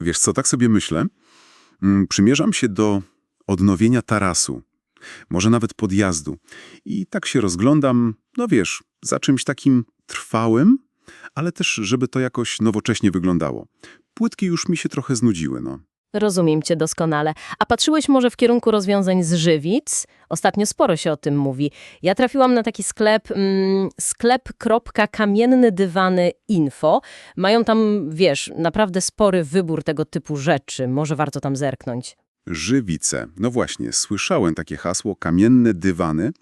Wiesz co, tak sobie myślę? Mm, Przymierzam się do odnowienia tarasu, może nawet podjazdu. I tak się rozglądam, no wiesz, za czymś takim trwałym, ale też, żeby to jakoś nowocześnie wyglądało. Płytki już mi się trochę znudziły, no. Rozumiem cię doskonale. A patrzyłeś może w kierunku rozwiązań z żywic? Ostatnio sporo się o tym mówi. Ja trafiłam na taki sklep, mm, sklep.kamiennydywany.info. Mają tam, wiesz, naprawdę spory wybór tego typu rzeczy. Może warto tam zerknąć. Żywice. No właśnie, słyszałem takie hasło kamienne dywany. E,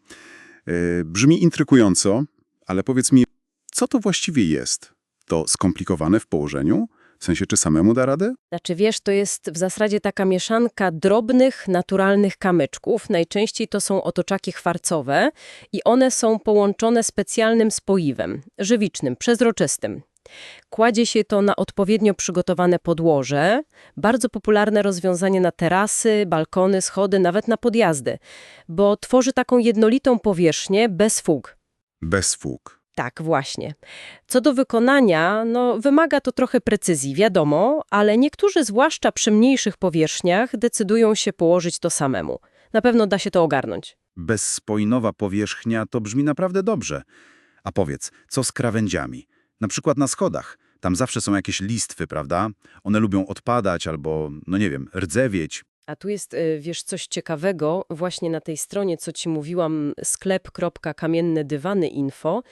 brzmi intrygująco, ale powiedz mi, co to właściwie jest? To skomplikowane w położeniu? W sensie, czy samemu da radę? Znaczy, wiesz, to jest w zasadzie taka mieszanka drobnych, naturalnych kamyczków. Najczęściej to są otoczaki chwarcowe i one są połączone specjalnym spoiwem, żywicznym, przezroczystym. Kładzie się to na odpowiednio przygotowane podłoże, bardzo popularne rozwiązanie na terasy, balkony, schody, nawet na podjazdy, bo tworzy taką jednolitą powierzchnię bez fug. Bez fug. Tak, właśnie. Co do wykonania, no wymaga to trochę precyzji, wiadomo, ale niektórzy, zwłaszcza przy mniejszych powierzchniach, decydują się położyć to samemu. Na pewno da się to ogarnąć. Bezspojnowa powierzchnia to brzmi naprawdę dobrze. A powiedz, co z krawędziami? Na przykład na schodach. Tam zawsze są jakieś listwy, prawda? One lubią odpadać albo, no nie wiem, rdzewieć. A tu jest, y, wiesz, coś ciekawego, właśnie na tej stronie, co ci mówiłam, sklep.kamiennedywany.info,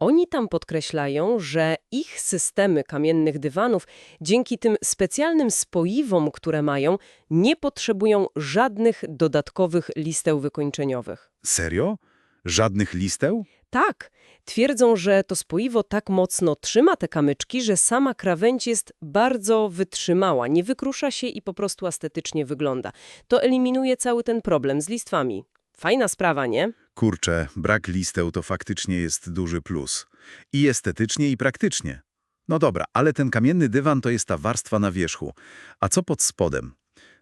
oni tam podkreślają, że ich systemy kamiennych dywanów dzięki tym specjalnym spoiwom, które mają, nie potrzebują żadnych dodatkowych listeł wykończeniowych. Serio? Żadnych listeł? Tak, twierdzą, że to spoiwo tak mocno trzyma te kamyczki, że sama krawędź jest bardzo wytrzymała, nie wykrusza się i po prostu estetycznie wygląda. To eliminuje cały ten problem z listwami. Fajna sprawa, nie? Kurczę, brak listeł to faktycznie jest duży plus. I estetycznie, i praktycznie. No dobra, ale ten kamienny dywan to jest ta warstwa na wierzchu. A co pod spodem?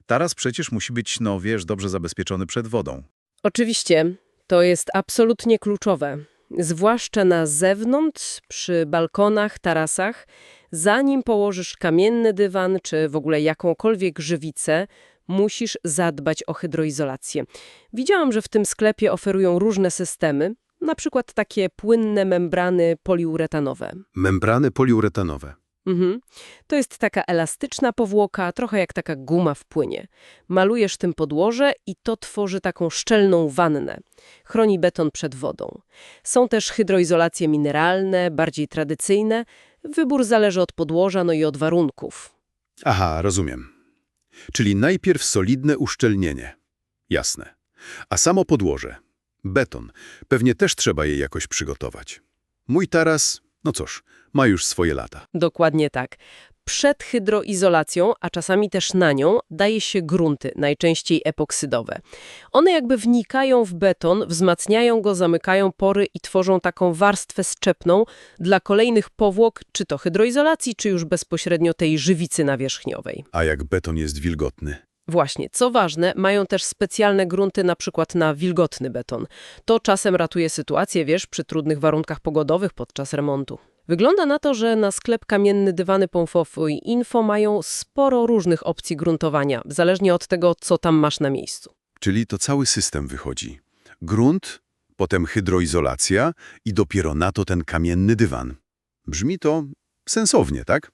Taras przecież musi być, no wiesz, dobrze zabezpieczony przed wodą. Oczywiście, to jest absolutnie kluczowe. Zwłaszcza na zewnątrz, przy balkonach, tarasach, zanim położysz kamienny dywan czy w ogóle jakąkolwiek żywicę, musisz zadbać o hydroizolację. Widziałam, że w tym sklepie oferują różne systemy, na przykład takie płynne membrany poliuretanowe. Membrany poliuretanowe. Mhm. To jest taka elastyczna powłoka, trochę jak taka guma w płynie. Malujesz tym podłoże i to tworzy taką szczelną wannę. Chroni beton przed wodą. Są też hydroizolacje mineralne, bardziej tradycyjne. Wybór zależy od podłoża, no i od warunków. Aha, rozumiem. Czyli najpierw solidne uszczelnienie. Jasne. A samo podłoże, beton, pewnie też trzeba je jakoś przygotować. Mój taras, no cóż, ma już swoje lata. Dokładnie tak. Przed hydroizolacją, a czasami też na nią, daje się grunty, najczęściej epoksydowe. One jakby wnikają w beton, wzmacniają go, zamykają pory i tworzą taką warstwę szczepną dla kolejnych powłok, czy to hydroizolacji, czy już bezpośrednio tej żywicy nawierzchniowej. A jak beton jest wilgotny? Właśnie, co ważne, mają też specjalne grunty na przykład na wilgotny beton. To czasem ratuje sytuację, wiesz, przy trudnych warunkach pogodowych podczas remontu. Wygląda na to, że na sklep kamienny dywany Pomfofu i Info mają sporo różnych opcji gruntowania, zależnie od tego, co tam masz na miejscu. Czyli to cały system wychodzi. Grunt, potem hydroizolacja i dopiero na to ten kamienny dywan. Brzmi to sensownie, tak?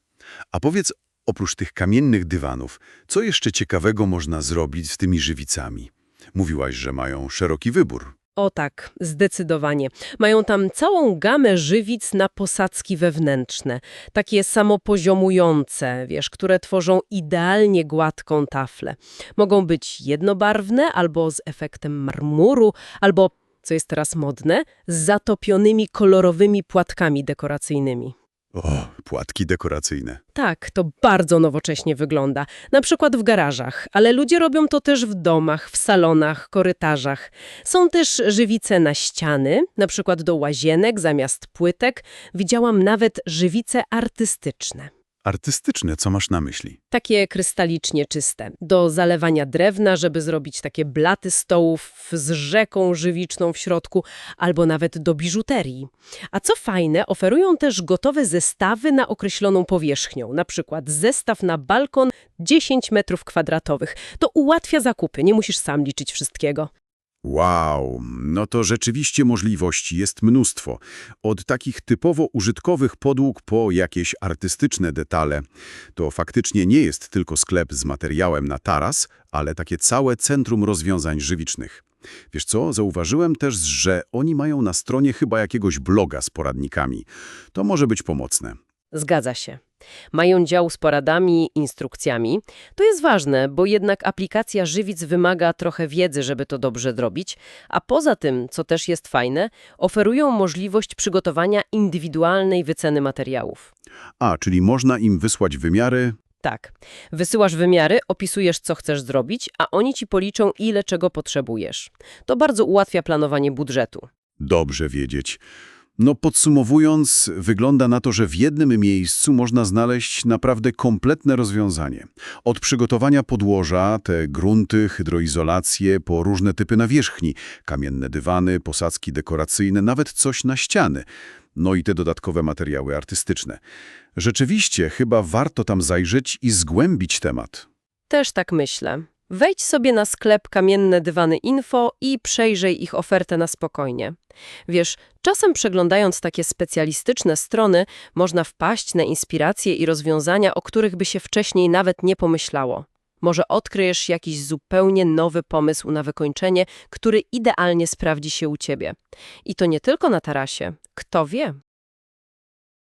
A powiedz, oprócz tych kamiennych dywanów, co jeszcze ciekawego można zrobić z tymi żywicami? Mówiłaś, że mają szeroki wybór. O tak, zdecydowanie. Mają tam całą gamę żywic na posadzki wewnętrzne, takie samopoziomujące, wiesz, które tworzą idealnie gładką taflę. Mogą być jednobarwne albo z efektem marmuru, albo, co jest teraz modne, z zatopionymi kolorowymi płatkami dekoracyjnymi. O, płatki dekoracyjne. Tak, to bardzo nowocześnie wygląda. Na przykład w garażach, ale ludzie robią to też w domach, w salonach, korytarzach. Są też żywice na ściany, na przykład do łazienek zamiast płytek. Widziałam nawet żywice artystyczne. Artystyczne, co masz na myśli? Takie krystalicznie czyste. Do zalewania drewna, żeby zrobić takie blaty stołów z rzeką żywiczną w środku, albo nawet do biżuterii. A co fajne, oferują też gotowe zestawy na określoną powierzchnią. Na przykład zestaw na balkon 10 metrów kwadratowych. To ułatwia zakupy, nie musisz sam liczyć wszystkiego. Wow, no to rzeczywiście możliwości jest mnóstwo. Od takich typowo użytkowych podłóg po jakieś artystyczne detale. To faktycznie nie jest tylko sklep z materiałem na taras, ale takie całe centrum rozwiązań żywicznych. Wiesz co, zauważyłem też, że oni mają na stronie chyba jakiegoś bloga z poradnikami. To może być pomocne. Zgadza się. Mają dział z poradami, instrukcjami. To jest ważne, bo jednak aplikacja Żywic wymaga trochę wiedzy, żeby to dobrze zrobić, a poza tym, co też jest fajne, oferują możliwość przygotowania indywidualnej wyceny materiałów. A, czyli można im wysłać wymiary, Tak. Wysyłasz wymiary, opisujesz, co chcesz zrobić, a oni ci policzą, ile czego potrzebujesz. To bardzo ułatwia planowanie budżetu. Dobrze wiedzieć. No podsumowując, wygląda na to, że w jednym miejscu można znaleźć naprawdę kompletne rozwiązanie. Od przygotowania podłoża, te grunty, hydroizolacje, po różne typy nawierzchni, kamienne dywany, posadzki dekoracyjne, nawet coś na ściany. No i te dodatkowe materiały artystyczne. Rzeczywiście, chyba warto tam zajrzeć i zgłębić temat. Też tak myślę. Wejdź sobie na sklep Kamienne Dywany Info i przejrzyj ich ofertę na spokojnie. Wiesz, czasem przeglądając takie specjalistyczne strony, można wpaść na inspiracje i rozwiązania, o których by się wcześniej nawet nie pomyślało. Może odkryjesz jakiś zupełnie nowy pomysł na wykończenie, który idealnie sprawdzi się u ciebie. I to nie tylko na tarasie. Kto wie?